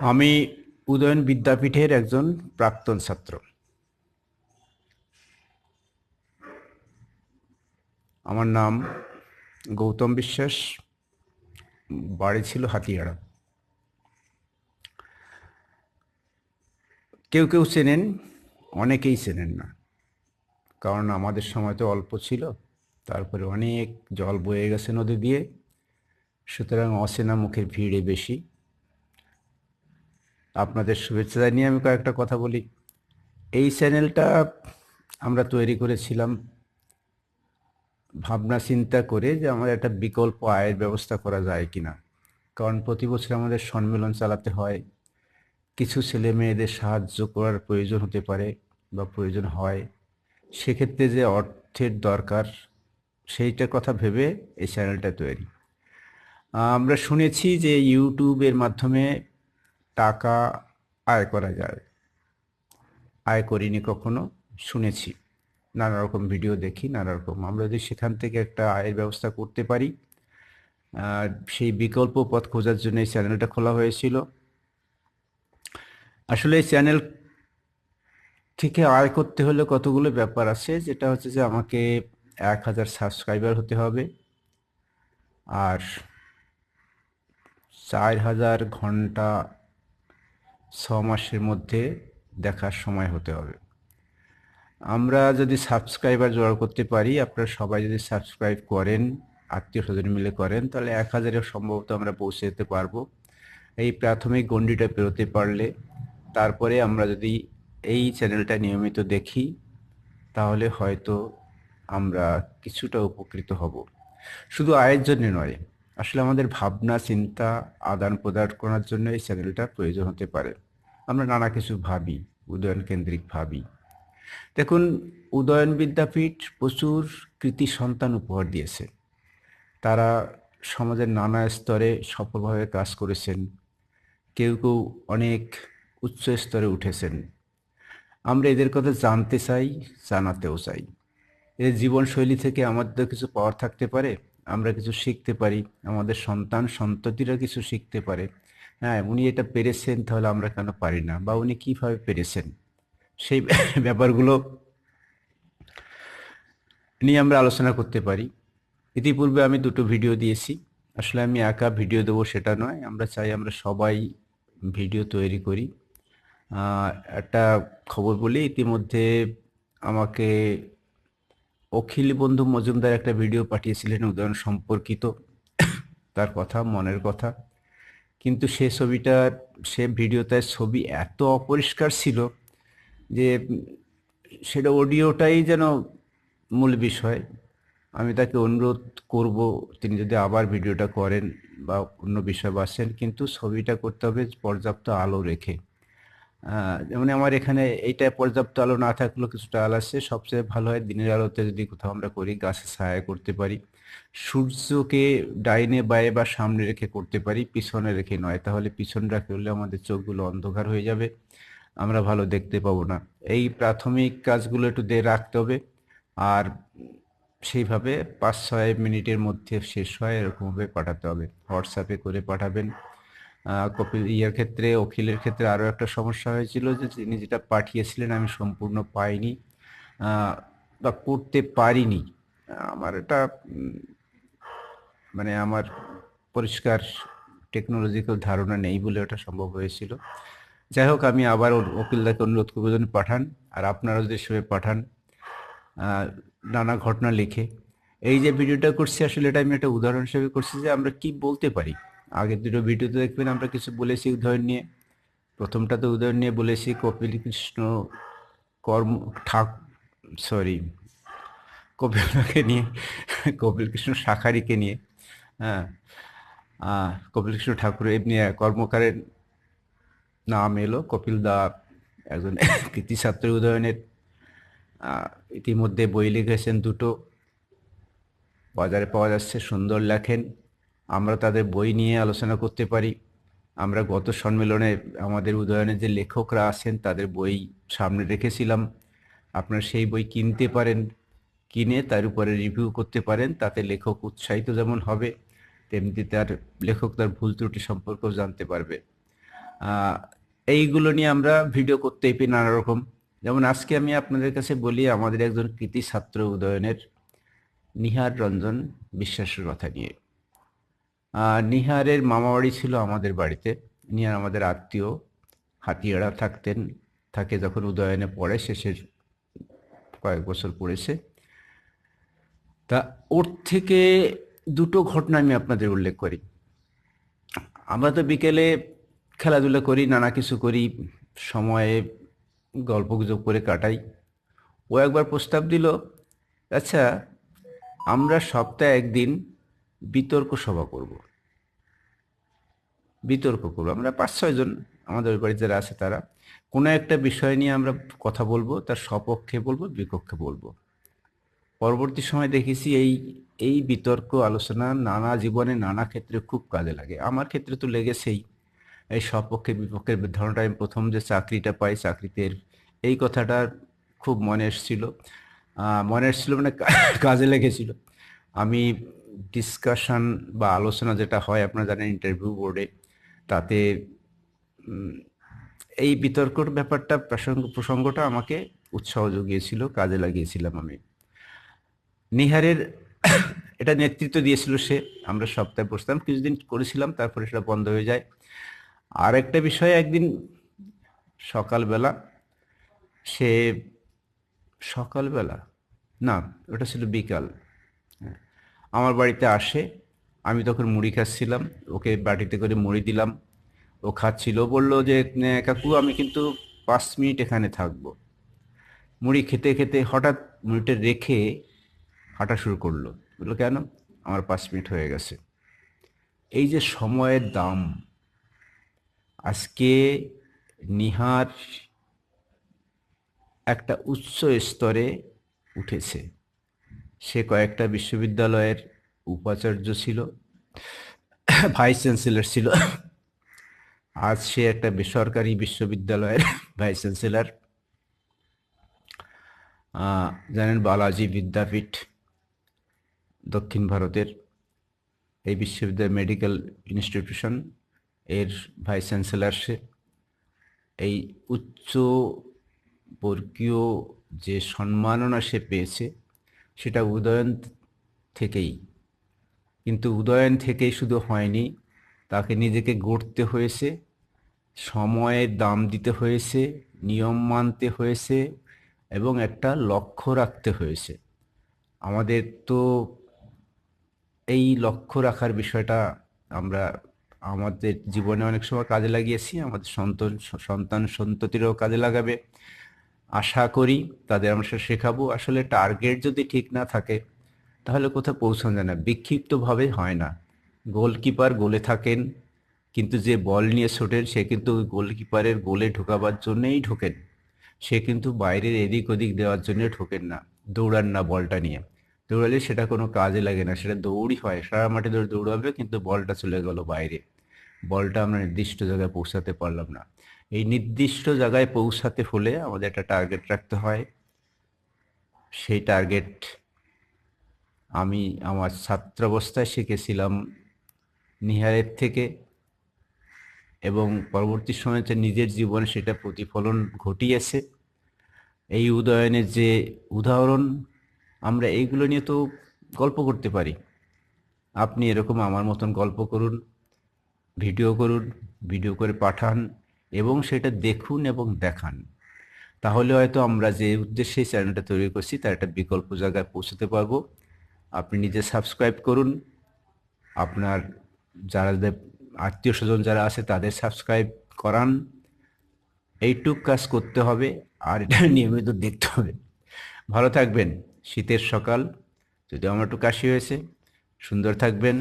আমি উদয়ন বিদ্যাপীঠের একজন প্রাক্তন ছাত্র। আমার নাম গৌতম বিশ্বাস। বাড়ি ছিল হাতিয়াড়া। কেউ কেউ চেনেন, অনেকেই চেনেন না। কারণ আমাদের সময় তো অল্প ছিল, তারপরে অনেক জল বয়ে গেছে নদী দিয়ে। সুতরাং অচেনা মুখের ভিড়ে বেশি। আপনাদের শুভেচ্ছা জানিয়ে আমি কয়েকটা কথা বলি। এই চ্যানেলটা আমরা তৈরি করেছিলাম ভাবনা চিন্তা করে যে আমার একটা বিকল্প আয়ের ব্যবস্থা করা যায় কিনা। কারণ প্রতি বছর আমাদের সম্মেলন চালাতে হয়। কিছু ছেলে মেয়েদের সাহায্য করার প্রয়োজন হতে পারে বা প্রয়োজন হয়। সেক্ষেত্রে যে অর্থের দরকার, সেইটার কথা ভেবে এই চ্যানেলটা তৈরি। আমরা শুনেছি যে ইউটিউবের মাধ্যমে টাকা আয় করা যায়। আয় করিনি কখনো, শুনেছি। নানা রকম ভিডিও দেখি, নানা রকম। আমরা যদি সেখান থেকে একটা আয়ের ব্যবস্থা করতে পারি সেই বিকল্প পথ খোঁজার জন্য এই চ্যানেলটা খোলা হয়েছিল। আসলে এই চ্যানেল থেকে আয় করতে হলে কতগুলো ব্যাপার আছে, যেটা হচ্ছে যে আমাকে এক হাজার সাবস্ক্রাইবার হতে হবে, আর চার হাজার ঘণ্টা ছ মাসের মধ্যে দেখার সময় হতে হবে। আমরা যদি সাবস্ক্রাইবার জোগাড় করতে পারি, আপনারা সবাই যদি সাবস্ক্রাইব করেন, আত্মীয় স্বজন মিলে করেন, তাহলে এক হাজারের সম্ভবত আমরা পৌঁছে যেতে পারব। এই প্রাথমিক গণ্ডিটা পেরোতে পারলে তারপরে আমরা যদি এই চ্যানেলটা নিয়মিত দেখি, তাহলে হয়তো আমরা কিছুটা উপকৃত হব। শুধু আয়ের জন্য নয় আসলে আমাদের ভাবনা, চিন্তা, আদান প্রদান করার জন্য এই চ্যানেলটা প্রয়োজন হতে পারে। আমরা নানা কিছু ভাবি উদয়ন কেন্দ্রিক ভাবি। দেখুন, উদয়ন বিদ্যাপীঠ প্রচুর কৃতি সন্তান উপহার দিয়েছে। তারা সমাজের নানা স্তরে সফলভাবে কাজ করেছেন। কেউ কেউ অনেক উচ্চ স্তরে উঠেছেন। আমরা এদের কথা জানতে চাই, জানাতেও চাই। এদের জীবনশৈলী থেকে আমাদের কিছু পাওয়ার থাকতে পারে? আমরা কিছু শিখতে পারি, আমাদের সন্তান, সন্ততিরা কিছু শিখতে পারে। হ্যাঁ উনি এটা পেরেছেন তাহলে আমরা কেন পারি না? বা উনি কীভাবে পেরেছেন? সেই ব্যাপারগুলো নিয়ে আমরা আলোচনা করতে পারি। ইতিপূর্বে আমি দুটো ভিডিও দিয়েছি। আসলে আমি একা ভিডিও দেবো সেটা নয়। আমরা চাই আমরা সবাই ভিডিও তৈরি করি। একটা খবর বলি, ইতিমধ্যে আমাকে অখিল বন্ধু মজুমদার একটা ভিডিও পাঠিয়েছিলেন উদয়ন সম্পর্কিত। তার কথা, মনের কথা। কিন্তু সে ছবিটা, সে ভিডিওটায় ছবি এত অপরিষ্কার ছিল যে সেটা অডিওটাই যেন মূল বিষয়। আমি তাকে অনুরোধ করব, তিনি যদি আবার ভিডিওটা করেন বা অন্য বিষয় বাসেন কিন্তু ছবিটা করতে হবে পর্যাপ্ত আলো রেখে। যেমন আমার এখানে এইটা পর্যাপ্ত আলো না থাকলেও কিছুটা আলো আছে। সবচেয়ে ভালো হয় দিনের আলোতে যদি কোথাও আমরা করি, গাছে ছায়া করতে পারি, সূর্যকে ডাইনে বায়ে বা সামনে রেখে করতে পারি, পিছনে রেখে নয়। তাহলে পিছন রাখে হলে আমাদের চোখগুলো অন্ধকার হয়ে যাবে, আমরা ভালো দেখতে পাবো না। এই প্রাথমিক কাজগুলো একটু দিয়ে রাখতে হবে। আর সেইভাবে পাঁচ ছয় মিনিটের মধ্যে শেষ হয়, এরকমভাবে পাঠাতে হবে। হোয়াটসঅ্যাপে করে পাঠাবেন। কপিল ইয়ের ক্ষেত্রে, অখিলের ক্ষেত্রে আরও একটা সমস্যা হয়েছিল যে তিনি যেটা পাঠিয়েছিলেন আমি সম্পূর্ণ পাইনি বা করতে পারিনি। আমার এটা মানে আমার পরিষ্কার টেকনোলজিক্যাল ধারণা নেই বলে ওটা সম্ভব হয়েছিল। যাই হোক, আমি আবার ওকিলদাকে অনুরোধ করব যেন পাঠান, আর আপনারা যদি সেভাবে পাঠান নানা ঘটনা লিখে। এই যে ভিডিওটা করছি, আসলে এটা আমি একটা উদাহরণ হিসেবে করছি যে আমরা কি বলতে পারি। আগের দুটো ভিডিওতে দেখবেন আমরা কিছু বলেছি উদাহরণ নিয়ে। প্রথমটাতে উদাহরণ নিয়ে বলেছি কপিল কৃষ্ণ কর্ম, ঠাক সরি কপিলকে নিয়ে কপিল কৃষ্ণ শাখারিকে নিয়ে হ্যাঁ কপিল কৃষ্ণ ঠাকুর এমনি কর্মকারের নাম এলো কপিল দা একজন কৃতি ছাত্র উদয়নের ইতিমধ্যে বই লিখেছেন দুটো। বাজারে পাওয়া যাচ্ছে, সুন্দর লেখেন। আমরা তাদের বই নিয়ে আলোচনা করতে পারি। আমরা গত সম্মেলনে আমাদের উদয়নের যে লেখকরা আছেন, তাদের বই সামনে রেখেছিলাম। আপনারা সেই বই কিনতে পারেন, কিনে তার উপরে রিভিউ করতে পারেন। তাতে লেখক উৎসাহিত যেমন হবে, তেমনি তার লেখক তার ভুল ত্রুটি সম্পর্কেও জানতে পারবে। এইগুলো নিয়ে আমরা ভিডিও করতেই পারি নানা রকম। যেমন আজকে আমি আপনাদের কাছে বলি, আমাদের একজন কৃতি ছাত্র উদয়নের, নিহার রঞ্জন বিশ্বাসের কথা নিয়ে। নিহারের মামাবাড়ি ছিল আমাদের বাড়িতে। নিহার আমাদের আত্মীয় হাতিয়াড়া থাকতেন। থাকে যখন উদয়নে পড়ে, শেষের কয়েক বছর পড়েছে। তা ওর থেকে দুটো ঘটনা আমি আপনাদের উল্লেখ করি। আমরা তো বিকেলে খেলাধুলা করি, নানা কিছু করি, সময়ে গল্প গুজব করে কাটাই। ও একবার প্রস্তাব দিল আচ্ছা আমরা সপ্তাহে একদিন বিতর্ক সভা করব। বিতর্ক করব। আমরা পাঁচ ছয়জন আমাদের ওই বাড়িতে যারা আছে তারা কোনো একটা বিষয় নিয়ে আমরা কথা বলব, তার সপক্ষে বলব, বিপক্ষে বলব। পরবর্তী সময় দেখেছি এই এই বিতর্ক আলোচনা নানা জীবনে নানা ক্ষেত্রে খুব কাজে লাগে। আমার ক্ষেত্রে তো লেগেছেই। এই সপক্ষে বিপক্ষের ধারণাটা আমি প্রথম যে চাকরিটা পাই, চাকরিতে এই কথাটা খুব মনে এসেছিল। মনে এসেছিল মানে কাজে লেগেছিল। আমি ডিসকাশন বা আলোচনা যেটা হয়, আপনারা জানেন ইন্টারভিউ বোর্ডে তাতে এই বিতর্কর ব্যাপারটা প্রসঙ্গ, প্রসঙ্গটা আমাকে উৎসাহ জুগিয়েছিল, কাজে লাগিয়েছিলাম আমি নিহারের এটা নেতৃত্ব দিয়েছিল সে, আমরা সপ্তাহে বসতাম, কিছুদিন করেছিলাম, তারপরে সেটা বন্ধ হয়ে যায় আর একটা বিষয়, একদিন সকালবেলা সে, সকালবেলা, না, ওটা ছিল বিকাল হ্যাঁ। আমার বাড়িতে আসে। আমি তখন মুড়ি খাচ্ছিলাম, ওকে বাটিতে করে মুড়ি দিলাম। ও খাচ্ছিল বলল যে কাকু, আমি কিন্তু পাঁচ মিনিট এখানে থাকব। মুড়ি খেতে খেতে হঠাৎ মুড়িটা রেখে হাঁটা শুরু করল। বলল, কেন? আমার পাঁচ মিনিট হয়ে গেছে। এই যে সময়ের দাম, আজকে নিহার একটা উচ্চ স্তরে উঠেছে। সে কয়েকটা বিশ্ববিদ্যালয়ের উপাচার্য ছিল ভাইস চ্যান্সেলর ছিল। আজ সে একটা বেসরকারি বিশ্ববিদ্যালয়ের ভাইস চ্যান্সেলর জানেন বালাজি বিদ্যাপীঠ দক্ষিণ ভারতের এই বিশ্ববিদ্যালয় মেডিকেল ইনস্টিটিউশন এর ভাইস চ্যান্সেলর সে। এই উচ্চ বর্গীয় যে সম্মাননা সে পেয়েছে সেটা উদয়ন থেকেই। কিন্তু উদয়ন থেকেই শুধু হয়নি, তাকে নিজেকে গড়তে হয়েছে, সময়ের দাম দিতে হয়েছে, নিয়ম মানতে হয়েছে এবং একটা লক্ষ্য রাখতে হয়েছে। আমাদের তো এই লক্ষ্য রাখার বিষয়টা আমরা আমাদের জীবনে অনেক সময় কাজে লাগিয়েছি, আমাদের সন্তান সন্তান সন্ততিরও কাজে লাগাবে। আশা করি তাদের আমরা শেখাবো। আসলে টার্গেট যদি ঠিক না থাকে, তাহলে কোথাও পৌঁছানো যায় না। বিক্ষিপ্তভাবে হয় না। গোলকিপার গোলে থাকেন, কিন্তু যে বল নিয়ে ছোটেন, সে কিন্তু গোলকিপারের গোলে ঢোকাবার জন্যেই ঢোকেন। সে কিন্তু বাইরের এদিক ওদিক দেওয়ার জন্য ঢোকেন না, দৌড়ান না বলটা নিয়ে। দৌড়ালে সেটা কোনো কাজে লাগে না, সেটা দৌড়ই হয়। সারা মাঠে ধরে দৌড়াবে, কিন্তু বলটা চলে গেল বাইরে। বলটা আমরা নির্দিষ্ট জায়গায় পৌঁছাতে পারলাম না। এই নির্দিষ্ট জায়গায় পৌঁছাতে হলে আমাদের একটা টার্গেট রাখতে হয়। সেই টার্গেট আমি আমার ছাত্রাবস্থায় শিখেছিলাম নিহারের থেকে এবং পরবর্তী সময়ে যে নিজের জীবনে সেটা প্রতিফলন ঘটিয়েছে। এই উদয়নের যে উদাহরণ, আমরা এইগুলো নিয়ে তো গল্প করতে পারি। আপনি এরকম আমার মতন গল্প করুন, ভিডিও করুন, ভিডিও করে পাঠান। এবং সেটা দেখুন এবং দেখান। তাহলে হয়তো আমরা যে উদ্দেশ্যে চ্যানেলটা তৈরি করছি, তার একটা বিকল্প জায়গায় পৌঁছতে পারব। আপনি নিজে সাবস্ক্রাইব করুন। আপনার যারা আত্মীয় স্বজন যারা আছে, তাদের সাবস্ক্রাইব করান। এইটুক কাজ করতে হবে, আর এটা নিয়মিত দেখতে হবে। ভালো থাকবেন। শীতের সকাল। যদি আমার একটু কাশি হয়েছে, সুন্দর থাকবেন।